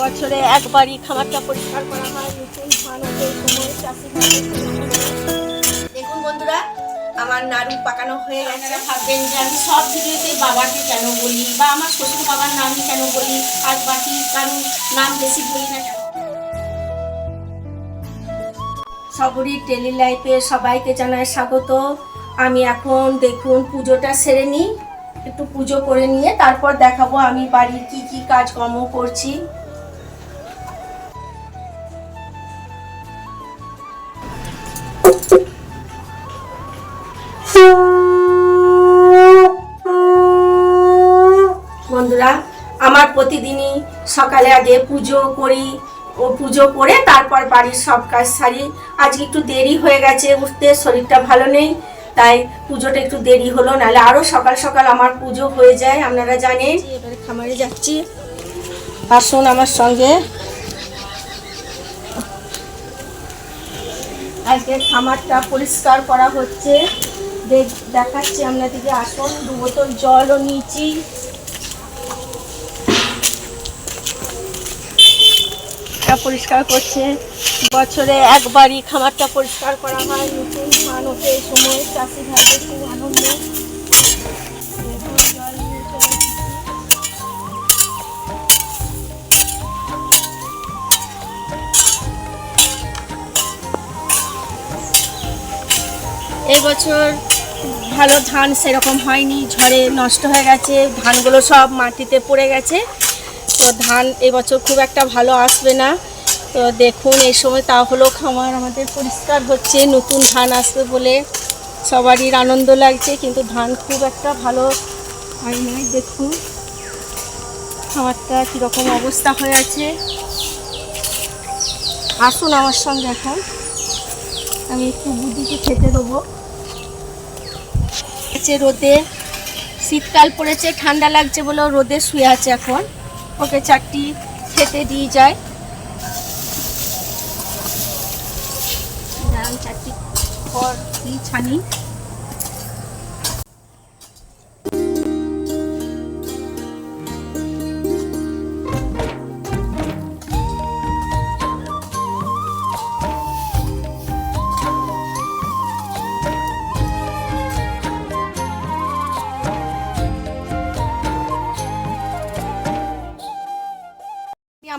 বছরে একবারই খামারটা পরিষ্কার করা হয়, নতুন দেখুন বন্ধুরা, আমার নাড়ু পাকানো হয়ে গেছে। ভাববেন যে আমি সব ভিডিওতে বাবাকে কেন বলি বা আমার শ্বশুর বাবার নামই কেন বলি, আর বাকি কারোর নাম বেশি বলি না কেন? সবরই টেলি লাইফে সবাইকে জানায় স্বাগত। আমি এখন দেখুন পুজোটা সেরে নিই, একটু পুজো করে নিয়ে তারপর দেখাবো আমি বাড়ির কি কি কাজকর্ম করছি। বন্ধুরা, আমার প্রতিদিনই সকালে আগে পুজো করি ও পুজো করে তারপর বাড়ির সব কাজ সারি। আজকে একটু দেরি হয়ে গেছে উঠতে, শরীরটা ভালো নেই, তাই পুজোটা একটু দেরি হলো। নাহলে আরও সকাল সকাল আমার পুজো হয়ে যায়, আপনারা জানেন। এবারে খামারে যাচ্ছি। আসুন আমার সঙ্গে। আজকে খামারটা পরিষ্কার করা হচ্ছে। দেখ- দেখাচ্ছি আপনাদেরকে, আসুন। দু বোতল জলও নিয়েছি। এটা পরিষ্কার করছে। বছরে একবারই খামারটা পরিষ্কার করা হয়। নতুন ধান ওঠে সময়। চাষি ভাইদের খুব আনন্দ। দেখুন, জল নিয়ে চলে এসেছি। এই বছর ভালো ধান সেরকম হয়নি। ঝড়ে নষ্ট হয়ে গেছে। ধানগুলো সব মাটিতে পড়ে গেছে। তো ধান এবছর খুব একটা ভালো আসবে না। তো দেখুন, এই সময় তা হলো খামার আমাদের পরিষ্কার হচ্ছে, নতুন ধান আসবে বলে সবারই আনন্দ লাগছে, কিন্তু ধান খুব একটা ভালো হয় নাই। দেখুন, খামারটা কীরকম অবস্থা হয়ে আছে। আসুন আমার সঙ্গে এখন। আমি একটু বুদিকে খেতে দেবো। রোদে শীতকাল পড়েছে, ঠান্ডা লাগছে বলে ও রোদে শুয়ে আছে এখন। ওকে চারটি খেতে দিয়ে যায়। চারটি খড় ছানি।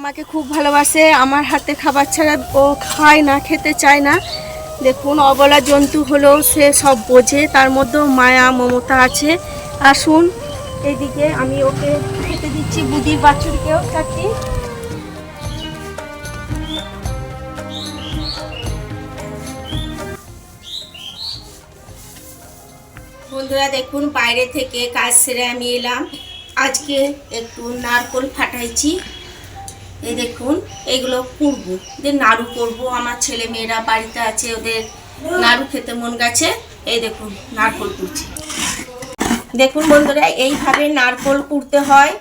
আমাকে খুব ভালোবাসে। আমার হাতে খাবার ছাড়া ও খায় না, খেতে চায় না। দেখুন, অবলা জন্তু হলেও সে সব বোঝে, তার মধ্যেও মায়া, মমতা আছে। আসুন, এদিকে আমি ওকে খেতে দিচ্ছি, বুদি বাছুরকেও চারটি। বন্ধুরা, দেখুন, বাইরে থেকে কাজ সেরে আমি এলাম। আজকে একটু নারকোল ফাটাইছি। এই দেখুন, এগুলো করব যে নাড়ু করব, আমার ছেলে মেয়েরা বাড়িতে আছে, ওদের নাড়ু খেতে মন গেছে, এই দেখুন, নারকোল কুড়ছি। দেখুন বন্ধুরা, এইভাবে নারকোল কুড়তে হয়।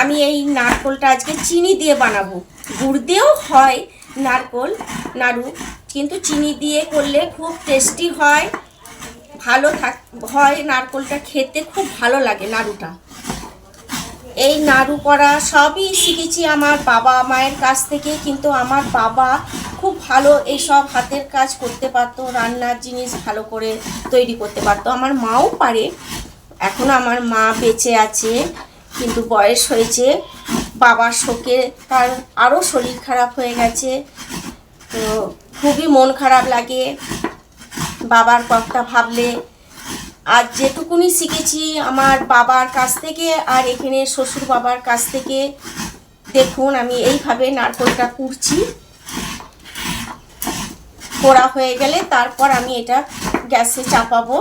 আমি এই নারকোলটা আজকে চিনি দিয়ে বানাবো। গুড় দিয়েও হয় নারকোল, নাড়ু, কিন্তু চিনি দিয়ে করলে খুব টেস্টি হয়। ভালো থাক, হয় নারকোলটা খেতে, খুব ভালো লাগে নাড়ুটা। এই নাড়ু করা সবই শিখেছি আমার বাবা মায়ের কাছ থেকে, কিন্তু আমার বাবা খুব ভালো এইসব হাতের কাজ করতে পারতো, রান্নার জিনিস ভালো করে তৈরি করতে পারতো। আমার মাও পারে, এখন আমার মা বেঁচে আছে, কিন্তু বয়স হয়েছে, বাবার শোকে তার আরও শরীর খারাপ হয়ে গেছে, তো খুবই মন খারাপ লাগে, বাবার কথা ভাবলে আর যেটুকুনি শিখেছি আমার বাবার কাছ থেকে আর এখানে শ্বশুর বাবার কাছ থেকে, দেখুন আমি এইভাবে নারকোলটা কুড়ছি। কোড়া হয়ে গেলে তারপর আমি এটা গ্যাসে চাপাবো,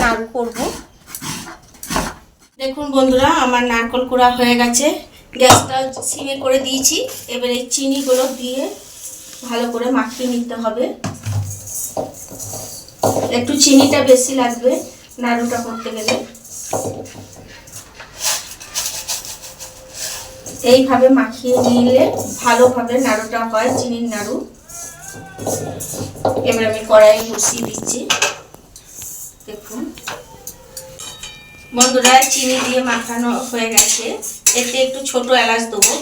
নাড়ু করব। দেখুন বন্ধুরা, আমার নারকোল কোড়া হয়ে গেছে। গ্যাসটা সিমে করে দিয়েছি। এবার চিনিগুলো দিয়ে ভালো করে মাখিয়ে নিতে হবে। একটু চিনিটা বেশি লাগবে নাড়ুটা করতে গেলে। এইভাবে মাখিয়ে নিলে ভালোভাবে নাড়ুটা হয়, চিনির নাড়ু। এবার আমি কড়াই বসিয়ে দিচ্ছি। দেখুন। বন্ধুরা, চিনি দিয়ে মাখানো হয়ে গেছে। এতে একটু ছোট এলাচ দেবো।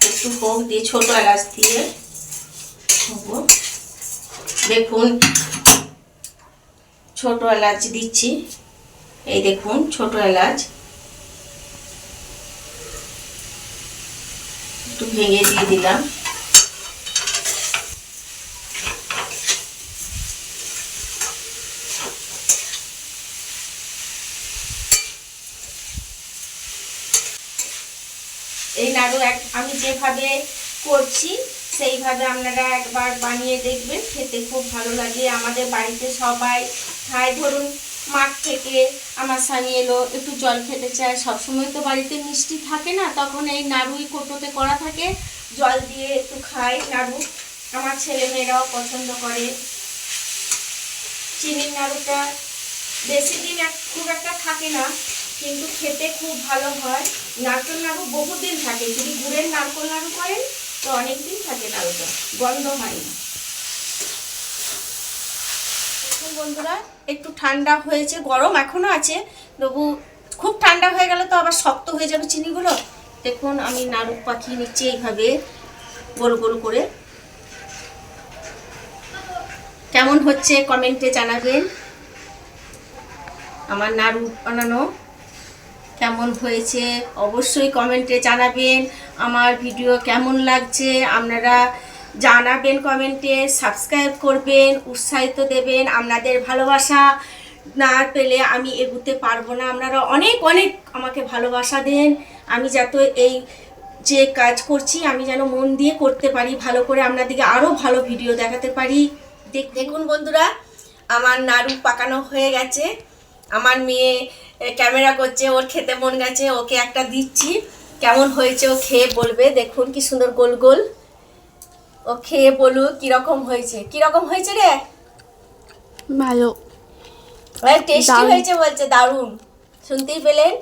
একটু হোক দিয়ে ছোট এলাচ দিয়ে হব দেখুন, ছোট এলাচ দিচ্ছি। এই দেখুন, ছোট এলাচ। একটু ভেঙে দিয়ে দিলাম। এই নাড়ু এক আমি যেভাবে করছি সেইভাবে আপনারা একবার বানিয়ে দেখবেন, খেতে খুব ভালো লাগে। আমাদের বাড়িতে সবাই খায়। ধরুন, মাঠ থেকে আমার স্বামী এলো, একটু জল খেতে চায়। সবসময় তো বাড়িতে মিষ্টি থাকে না, তখন এই নাড়ুই কোটোতে করা থাকে। জল দিয়ে একটু খায় নাড়ু। আমার ছেলে মেয়েরাও পছন্দ করে। চিনির নাড়ুটা বেশি দিন খুব একটা থাকে না, কিন্তু খেতে খুব ভালো হয়। নারকেল নাড়ু বহুদিন থাকে। যদি গুড়ের নারকেল নাড়ু করেন তো অনেক দিন থাকে নাড়ুটা গন্ধ হয় না। বন্ধুরা, একটু ঠান্ডা হয়েছে, গরম এখনও আছে, তবু খুব ঠান্ডা হয়ে গেলে তো আবার শক্ত হয়ে যাবে চিনিগুলো। দেখুন, আমি নাড়ু পাকিয়ে নিচ্ছি এইভাবে, গোল গোল করে। কেমন হচ্ছে কমেন্টে জানাবেন। আমার নাড়ু বানানো কেমন হয়েছে, অবশ্যই কমেন্টে জানাবেন। আমার ভিডিও কেমন লাগছে আপনারা জানাবেন কমেন্টে, সাবস্ক্রাইব করবেন, উৎসাহিত দেবেন আপনাদের ভালোবাসা না পেলে আমি এগুতে পারব না। আপনারা অনেক অনেক আমাকে ভালোবাসা দেন। আমি যাতে এই যে কাজ করছি, আমি যেন মন দিয়ে করতে পারি, ভালো করে আপনাদেরকে আরও ভালো ভিডিও দেখাতে পারি। দেখ- দেখুন বন্ধুরা, আমার নাড়ু পাকানো হয়ে গেছে। আমার মেয়ে ক্যামেরা করছে, ওর খেতে মন গেছে, ওকে একটা দিচ্ছি। কেমন হয়েছে ও খেয়ে বলবে। দেখুন কি সুন্দর গোল গোল। ও খেয়ে বলুক কীরকম হয়েছে। কীরকম হয়েছে রে? ভালো। টেস্টি হয়েছে বলছে দারুণ। শুনতেই পেলেন?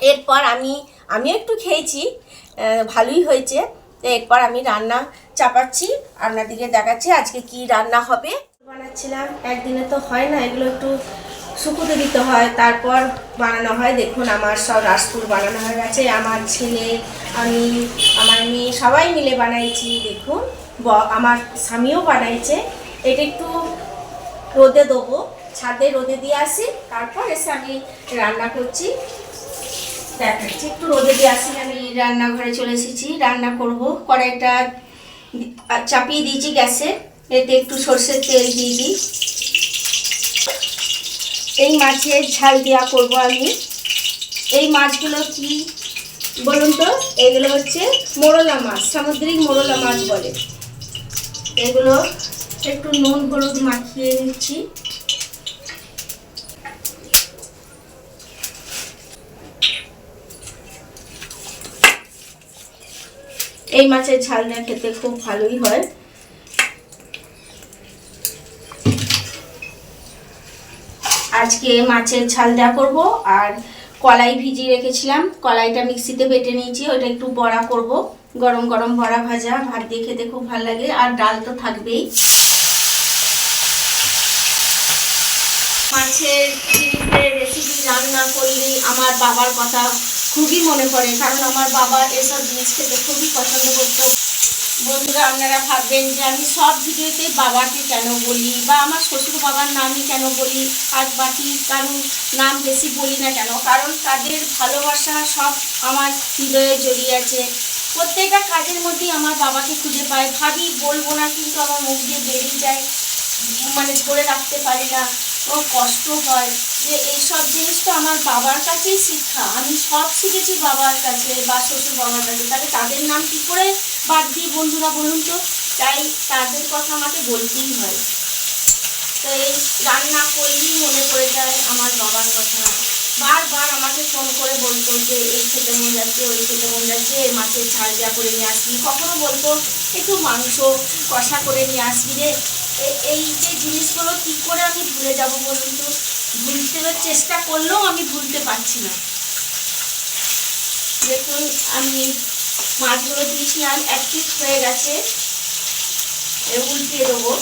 এরপর আমি আমি একটু খেয়েছি ভালোই হয়েছে। এরপর আমি রান্না চাপাচ্ছি আপনাদেরকে দেখাচ্ছি আজকে কি রান্না হবে। বানাচ্ছিলাম একদিনে তো হয় না এগুলো একটু শুকুতে দিতে হয়, তারপর বানানো হয়। দেখুন, আমার সব রাসপুর বানানো হয়ে গেছে। আমার ছেলে, আমি, আমার মেয়ে সবাই মিলে বানাইছি, দেখুন। আমার স্বামীও বানাইছে। এটা একটু রোদে দেবো, ছাদে রোদে দিয়ে আসি, তারপর এসে আমি রান্না করছি। দেখাচ্ছি একটু রোদে দিয়ে আসি, আমি রান্নাঘরে চলে এসেছি। রান্না করব, কড়াইটা চাপিয়ে দিয়েছি গ্যাসে। এতে একটু সর্ষের তেল দিয়ে দিই। এই মাছের ঝাল দেওয়া করব আমি। এই মাছগুলো কি বলুন তো? এগুলো হচ্ছে মোরলা মাছ, সামুদ্রিক মোরলা মাছ বলে। এগুলো একটু নুন, হলুদ মাখিয়ে নিচ্ছি। এই মাছের ঝালটা খেতে খুব ভালোই হয়। আজকে মাছের ঝাল দেওয়া করব আর কলাই ভিজিয়ে রেখেছিলাম। কলাইটা মিক্সিতে বেটে নিয়েছি, ওটা একটু বড়া করব। গরম গরম বড়া ভাজা, ভাত দিয়ে খেতে খুব ভালো লাগে, আর ডাল তো থাকবেই। মাছের জিনিসের রেসিপি রান্না করলে আমার বাবার কথা খুবই মনে পড়ে, কারণ আমার বাবা এসব জিনিস খেতে খুবই পছন্দ করতো। বন্ধুরা, আপনারা ভাববেন যে আমি সব ভিডিওতে বাবাকে কেন বলি বা আমার শ্বশুর বাবার নামই কেন বলি? আর বাকি কারণ নাম বেশি বলি না কেন? কারণ তাদের ভালোবাসা সব আমার হৃদয়ে জড়িয়ে আছে। প্রত্যেকটা কাজের মধ্যেই আমার বাবাকে খুঁজে পায়। ভাবি, বলব না, কিন্তু আমার মুখ দিয়ে বেরিয়ে যায়। মানে ধরে রাখতে পারি না। ও কষ্ট হয় যে এইসব জিনিস তো আমার বাবার কাছেই শিক্ষা। আমি সব শিখেছি বাবার কাছে বা শ্বশুর বাবার কাছে। তাহলে তাদের নাম কী করে বাদ দিই বন্ধুরা বলুন তো, তাই তাদের কথা আমাকে বলতেই হয়। তো এই রান্না করলেই মনে পড়ে যায় আমার বাবার কথা। বারবার আমাকে ফোন করে বলতো যে, এই খেতে মন যাচ্ছে, ওই খেতে মন যাচ্ছে, মাছের ঝাল যা করে নিয়ে আসবি। কখনো বলতো, একটু মাংস কষা করে নিয়ে আসবি রে। এই যে জিনিসগুলো কি করে আমি ভুলে যাব বলুন তো? ভুলতে চেষ্টা করলেও আমি ভুলতে পারছি না। দেখুন, আমি মাছগুলো দিয়েছিলাম এক পিস হয়ে গেছে। উল্টিয়ে দেবো।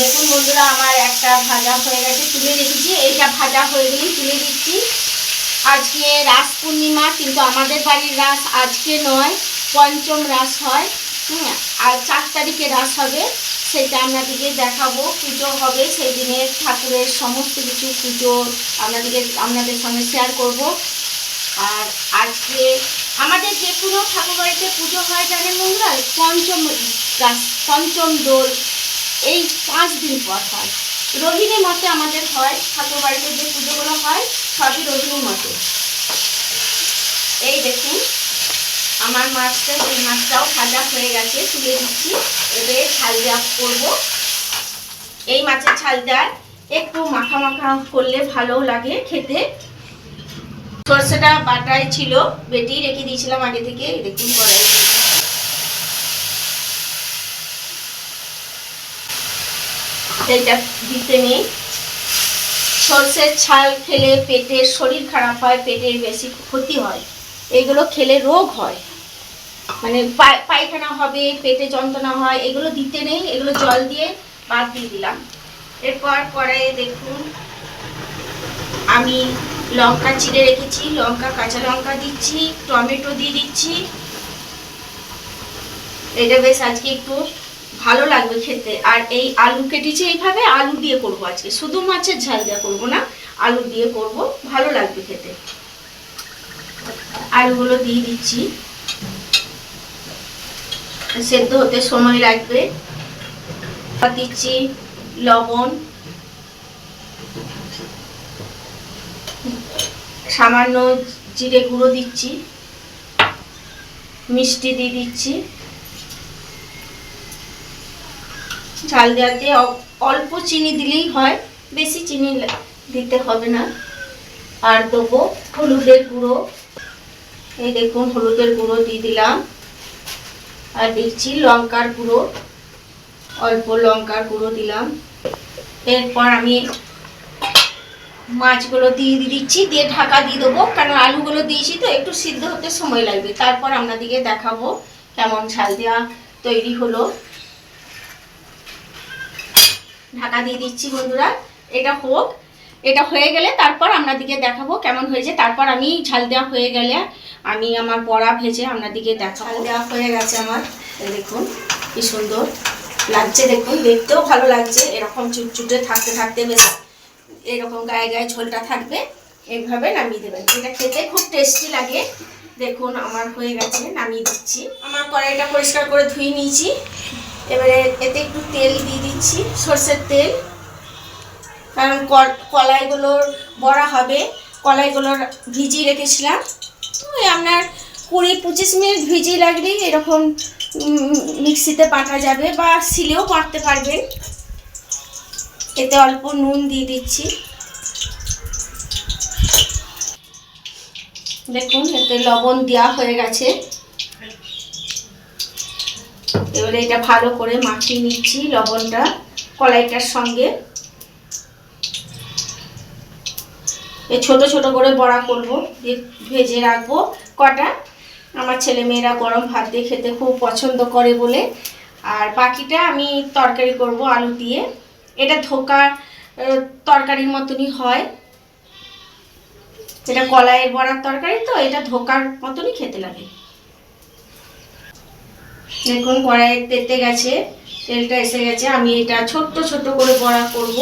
দেখুন বন্ধুরা, আমার একটা ভাজা হয়ে গেছে, তুলে রেখেছি। এই এটা ভাজা হয়ে গেলেই তুলে দিচ্ছি। আজকে রাস পূর্ণিমা, কিন্তু আমাদের বাড়ির রাস আজকে নয়, পঞ্চম রাস হয়। হুম আর চার তারিখে রাস হবে। সেটা আপনাদেরকে দেখাবো, পুজো হবে, সেই দিনে ঠাকুরের সমস্ত কিছু পুজো আপনাদেরকে আপনাদের সঙ্গে শেয়ার করব। আর আজকে আমাদের যে কোনো ঠাকুর বাড়িতে পুজো হয়, জানেন বন্ধুরা পঞ্চম রাস পঞ্চম দোল, এই পাঁচ দিন পর হয়। রোহিণী মতে আমাদের হয় ঠাকুর বাড়িতে যে পুজোগুলো হয়, সবই রোহিণী মতে। এই দেখুন। আমার মাছটা, সেই মাছটাও ভাজা হয়ে গেছে, তুলে দিচ্ছি। এবারে ছাল দেওয়া করব। এই মাছের ছাল দেওয়ার একটু মাখা মাখা করলে ভালো লাগে খেতে। সর্ষেটা বাটায় ছিল বেটেই রেখে দিয়েছিলাম আগে থেকে দেখুন এইটা দিতে নেই। সর্ষের ছাল খেলে পেটের শরীর খারাপ হয়, পেটের বেশি ক্ষতি হয়। এগুলো খেলে রোগ হয়। মানে পায়খানা হবে, পেটে যন্ত্রণা হয়, এগুলো দিতে নেই, এগুলো জল দিয়ে বাদ দিয়ে দিলাম। এরপর কড়াইয়ে দেখুন, আমি লঙ্কা চিড়ে রেখেছি, লঙ্কা, কাঁচা লঙ্কা দিচ্ছি, টমেটো দিয়ে দিচ্ছি। এটা বেশ আজকে একটু ভালো লাগবে খেতে। আর এই আলু কেটেছি এইভাবে, আলু দিয়ে করব আজকে। শুধু মাছের ঝাল দিয়ে করব না, আলু দিয়ে করব, ভালো লাগবে খেতে। আলুগুলো দিয়ে দিচ্ছি। সেদ্ধ হতে সময় লাগবে। দিচ্ছি, লবণ। সামান্য জিরে গুঁড়ো দিচ্ছি। মিষ্টি দিয়ে দিচ্ছি। ঝাল দেওয়াতে অল্প চিনি দিলেই হয়, বেশি চিনি দিতে হবে না। আর দেবো হলুদের গুঁড়ো। এই দেখুন, হলুদের গুঁড়ো দিয়ে দিলাম। আর দিচ্ছি লঙ্কার গুঁড়ো, অল্প লঙ্কার গুঁড়ো দিলাম। এরপর আমি মাছগুলো দিয়ে দিচ্ছি, দিয়ে ঢাকা দিয়ে দেবো। কারণ আলুগুলো দিয়েছি তো, একটু সিদ্ধ হতে সময় লাগবে। তারপর আপনাদেরকে দেখাবো কেমন ঝাল দেওয়া তৈরি হলো। ঢাকা দিয়ে দিচ্ছি বন্ধুরা, এটা হোক। এটা হয়ে গেলে তারপর আপনাদেরকে দেখাবো কেমন হয়েছে। তারপর আমি ঝাল দেওয়া হয়ে গেলে আমি আমার বড়া ভেজে আপনাদেরকে দেখাবো। ঝাল দেওয়া হয়ে গেছে আমার। দেখুন, কি সুন্দর লাগছে দেখুন। দেখতেও ভালো লাগছে। এরকম চুটচুটে থাকতে থাকতে বেশ এরকম গায়ে গায়ে ঝোলটা থাকবে। এইভাবে নামিয়ে দেবেন। এটা খেতে খুব টেস্টি লাগে। দেখুন, আমার হয়ে গেছে, নামিয়ে দিচ্ছি। আমার কড়াইটা পরিষ্কার করে ধুয়ে নিয়েছি। এবারে এতে একটু তেল দিয়ে দিচ্ছি, সর্ষের তেল। কারণ কলাইগুলোর বড়া হবে। কলাইগুলোর ভিজিয়ে রেখেছিলাম। ওই আপনার কুড়ি পঁচিশ মিনিট ভিজিয়ে লাগলেই এরকম মিক্সিতে বাটা যাবে বা শিলেও বাটতে পারবেন। এতে অল্প নুন দিয়ে দিচ্ছি। দেখুন, এতে লবণ দেওয়া হয়ে গেছে। এবারে এটা ভালো করে মাখিয়ে নিচ্ছি লবণটা কলাইটার সঙ্গে। এই ছোট ছোট করে বড়া করব, দিয়ে ভেজে রাখব। কটা? আমার ছেলে মেয়েরা গরম ভাত দিয়ে খেতে খুব পছন্দ করে বলে। আর বাকিটা আমি তরকারি করব আলু দিয়ে। এটা ধোকা তরকারির মতনই হয়। এটা কলাইয়ের বড়ার তরকারি তো, এটা ধোকার মতনই খেতে লাগে। দেখুন কড়াইয়ে তেতে গেছে, তেলটা এসে গেছে, আমি এটা ছোট্ট ছোট্ট করে বড়া করব।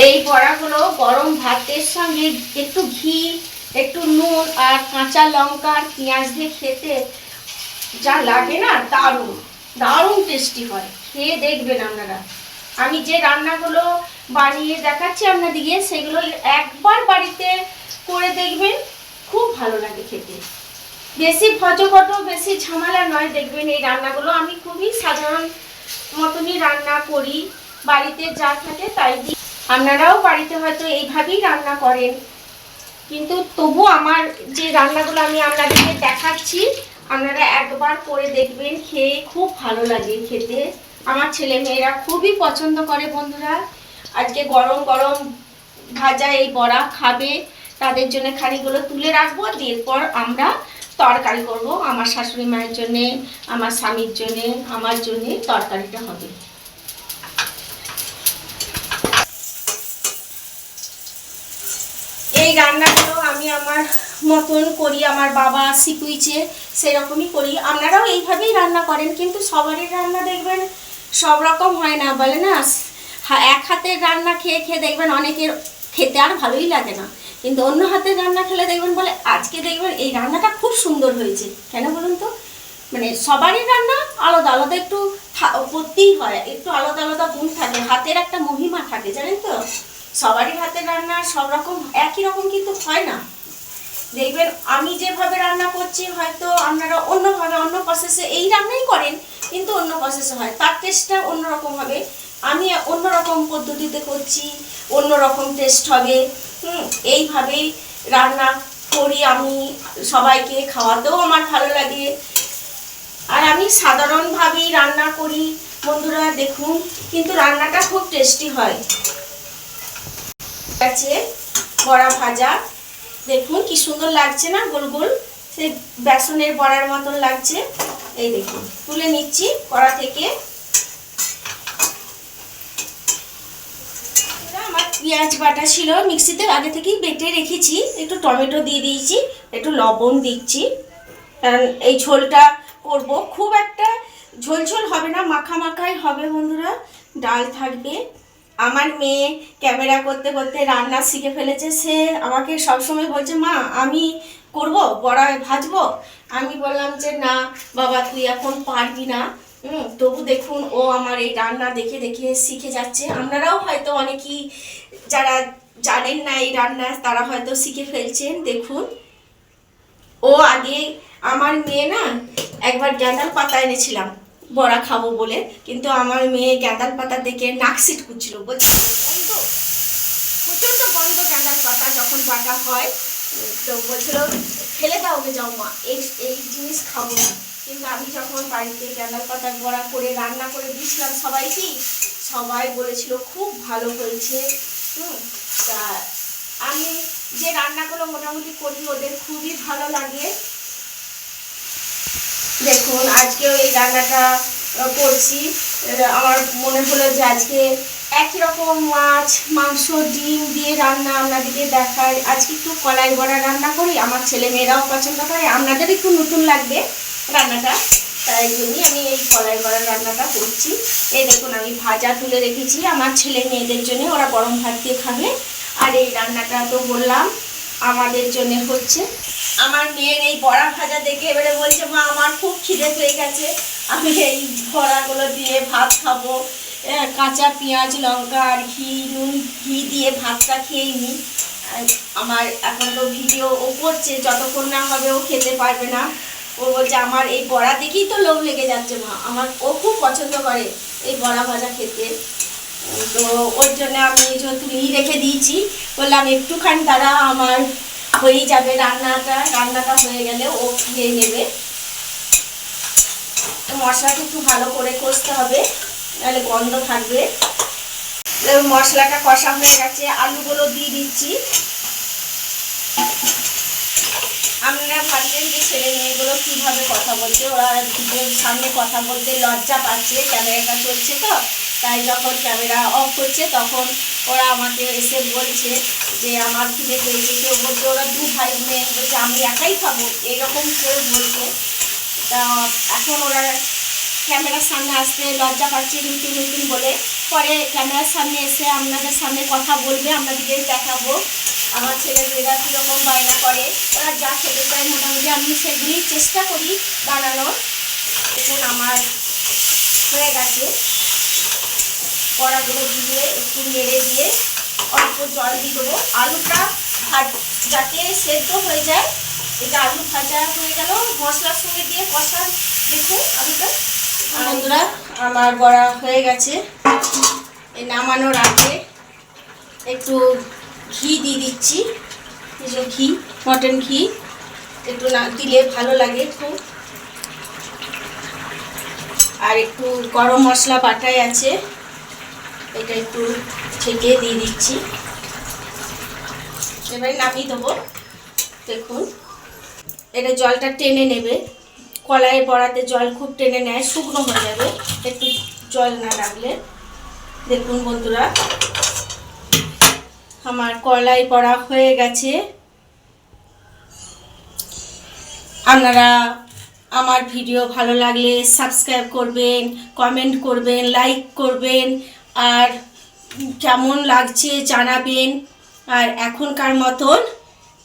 এই বড়াগুলো গরম ভাতের সঙ্গে একটু ঘি, একটু নুন আর কাঁচা লঙ্কা আর পেঁয়াজ দিয়ে খেতে যা লাগে না, দারুণ দারুণ টেস্টি হয়। খেয়ে দেখবেন আপনারা। আমি যে রান্নাগুলো বানিয়ে দেখাচ্ছি আপনাদিকে সেগুলো একবার বাড়িতে করে দেখবেন, খুব ভালো লাগে খেতে। বেশি ভজঘট বেশি ঝামেলা নয়, দেখবেন এই রান্নাগুলো। আমি খুবই সাধারণ মতনই রান্না করি, বাড়িতে যা থাকে তাই দিই। আপনারাও বাড়িতে হয়তো এইভাবেই রান্না করেন। কিন্তু তবু আমার যে রান্নাগুলো আমি আপনাদেরকে দেখাচ্ছি, আপনারা একবার করে দেখবেন, খেয়ে খুব ভালো লাগে খেতে। আমার ছেলে মেয়েরা খুবই পছন্দ করে বন্ধুরা। আজকে গরম গরম ভাজা এই বড়া খাবে। তাদের জন্য খানিগুলো তুলে রাখব এরপর আমরা তরকারি করব। আমার শাশুড়ি মায়ের জন্যে, আমার স্বামীর জন্যে, আমার জন্যে তরকারিটা হবে। এই রান্নাগুলো আমি আমার মতন করি, আমার বাবা শিখুইছে, সেরকমই করি। আপনারাও এইভাবেই রান্না করেন, কিন্তু সবারই রান্না দেখবেন সব রকম হয় না, বলে না? এক হাতের রান্না খেয়ে খেয়ে দেখবেন অনেকের খেতে আর ভালোই লাগে না। কিন্তু অন্য হাতের রান্না খেলে দেখবেন বলে, আজকে দেখবেন এই রান্নাটা খুব সুন্দর হয়েছে। কেন বলুন তো? মানে সবারই রান্না আলাদা আলাদা একটু করতেই হয়, একটু আলাদা আলাদা গুণ থাকে, হাতের একটা মহিমা থাকে, জানেন তো? সবারই হাতে রান্না, সব রকম, একই রকম কিন্তু হয় না। দেখবেন, আমি যেভাবে রান্না করছি, হয়তো আপনারা অন্যভাবে, অন্য প্রসেসে এই রান্নাই করেন, কিন্তু অন্য প্রসেসে হয়। তার টেস্টটা অন্যরকম হবে। আমি অন্যরকম পদ্ধতিতে করছি, অন্যরকম টেস্ট হবে। হুম, এইভাবেই রান্না করি আমি। সবাইকে খাওয়াতেও আমার ভালো লাগে। আর আমি সাধারণভাবেই রান্না করি। বন্ধুরা, দেখুন, কিন্তু রান্নাটা খুব টেস্টি হয়। আছে বড়া ভাজা। দেখুন কি সুন্দর লাগছে না? গোল গোল। সেই বেসনের বড়ার মতন লাগছে। এই দেখুন, তুলে নিচ্ছি কড়া থেকে। আমার পেঁয়াজ বাটা ছিল, মিক্সিতে আগে থেকেই বেটে রেখেছি। একটু টমেটো দিয়ে দিয়েছি, একটু লবণ দিচ্ছি। কারণ এই ঝোলটা করব। খুব একটা ঝোল ঝোল হবে না, মাখা মাখাই হবে বন্ধুরা। ডাল থাকবে। আমার মেয়ে ক্যামেরা করতে করতে রান্না শিখে ফেলেছে, সে আমাকে সবসময় বলছে, মা, আমি করব, বড়ায় ভাজবো? আমি বললাম যে, না, বাবা, তুই এখন পারবি না। তবু দেখুন, ও আমার এই রান্না দেখে দেখে শিখে যাচ্ছে। আপনারাও হয়তো অনেকেই যারা জানেন না এই রান্না, তারা হয়তো শিখে ফেলছেন। দেখুন, ও আগে আমার মেয়ে না একবার গ্যাঁদাল পাতা এনেছিলাম। বড়া খাব বলে। কিন্তু আমার মেয়ে গ্যাঁদাল পাতা দেখে নাক সিট করছিল। বলছে গন্ধ প্রচণ্ড গন্ধ গ্যাঁদাল পাতা যখন বাটা হয়, তো বলছিল, ফেলে দাও ওকে যাও মা, এই এই জিনিস খাব না। কিন্তু আমি যখন বাড়িতে গ্যাঁদাল পাতা বড়া করে, রান্না করে দিয়েছিলাম সবাইকেই সবাই বলেছিল, খুব ভালো হয়েছে। হুম, তা আমি যে রান্নাগুলো মোটামুটি করি, ওদের খুবই ভালো লাগে। দেখুন, আজকেও এই রান্নাটা করছি। আমার মনে হলো যে আজকে একই রকম মাছ, মাংস, ডিম দিয়ে রান্না আপনাদেরকে দেখাই। আজকে একটু কলাই বড়া রান্না করি। আমার ছেলে মেয়েরাও পছন্দ করে, আপনাদের একটু নতুন লাগবে রান্নাটা। তাই জন্যই আমি এই কলাই বড়া রান্নাটা করছি। এই দেখুন, আমি ভাজা তুলে রেখেছি। আমার ছেলে মেয়েদের জন্য ওরা গরম ভাত দিয়ে খাবে। আর এই রান্নাটা তো বললাম, আমাদের জন্য হচ্ছে আমার মেয়ের এই বড়া ভাজা দেখে এবারে বলছে, মা, আমার খুব খিদে পেয়ে গেছে। আমি এই বড়াগুলো দিয়ে ভাত খাব। কাঁচা পেঁয়াজ, লঙ্কা আর ঘি, নুন, ঘি দিয়ে ভাতটা খেয়েই নিই আমার এখন তো ভিডিও ও করছে, যতক্ষণ না হবে ও খেতে পারবে না। ও বলছে, আমার এই বড়া দেখেই তো লোভ লেগে যাচ্ছে, মা। আমার, ও খুব পছন্দ করে এই বড়া ভাজা খেতে। তো ওর জন্য আমি যেহেতু রেখে দিয়েছি। বললাম, একটুখানি তারা আমার হয়েই যাবে রান্নাটা রান্নাটা হয়ে গেলে ও খেয়ে নেবে। মশলাটা একটু ভালো করে কষতে হবে নাহলে গন্ধ থাকবে। মশলাটা কষা হয়ে গেছে, আলুগুলো দিয়ে দিচ্ছি। আপনারা ভাবছেন যে ছেলে মেয়েগুলো কীভাবে কথা বলছে, ওরা সামনে কথা বলতে লজ্জা পাচ্ছে, ক্যামেরাটা চলছে তো। তাই যখন ক্যামেরা অফ হচ্ছে তখন ওরা আমাকে এসে বলছে যে, আমার খিদে পেয়েছে কেউ বলছে, ওরা দু ভাই মেয়ে বলছে, আমি একাই খাব। এরকম কেউ বলছে। তা এখন ওরা ক্যামেরার সামনে আসতে লজ্জা পাচ্ছে নতুন নতুন বলে। পরে ক্যামেরার সামনে এসে আপনাদের সামনে কথা বলবে আপনাদেরকে দেখাবো। আমার ছেলে মেয়েরা কীরকম বায়না করে। ওরা যা খেতে চায় মোটামুটি আমি সেগুলি চেষ্টা করি বানানোর। এখন আমার হয়ে গেছে। কড়াগুলো দিয়ে একটু নেড়ে দিয়ে অল্প জল দিয়ে দেবো। আলুটা যাতে সেদ্ধ হয়ে যায়। এটা আলু ভাজা হয়ে গেল, মশলার সঙ্গে দিয়ে কষা দেখুন আলুটা। বন্ধুরা, আমার বড়া হয়ে গেছে। এই নামানোর আগে একটু ঘি দিয়ে দিচ্ছি। যে ঘি, মটন ঘি। একটু না দিলে ভালো লাগে খুব। আর একটু গরম মশলা বাটাই আছে। এটা একটু ছেঁকে দিয়ে দিচ্ছি। এবারে নামিয়ে দেবো। দেখুন, এটা জলটা টেনে নেবে। কলাইয়ের বড়াতে জল খুব টেনে নেয়, শুকনো হয়ে যাবে। একটু জল না রাখলে দেখুন বন্ধুরা, আমার কলাই পড়া হয়ে গেছে। আপনারা আমার ভিডিও ভালো লাগলে সাবস্ক্রাইব করবেন, কমেন্ট করবেন, লাইক করবেন। আর কেমন লাগছে জানাবেন। আর এখনকার মতন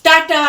টাটা।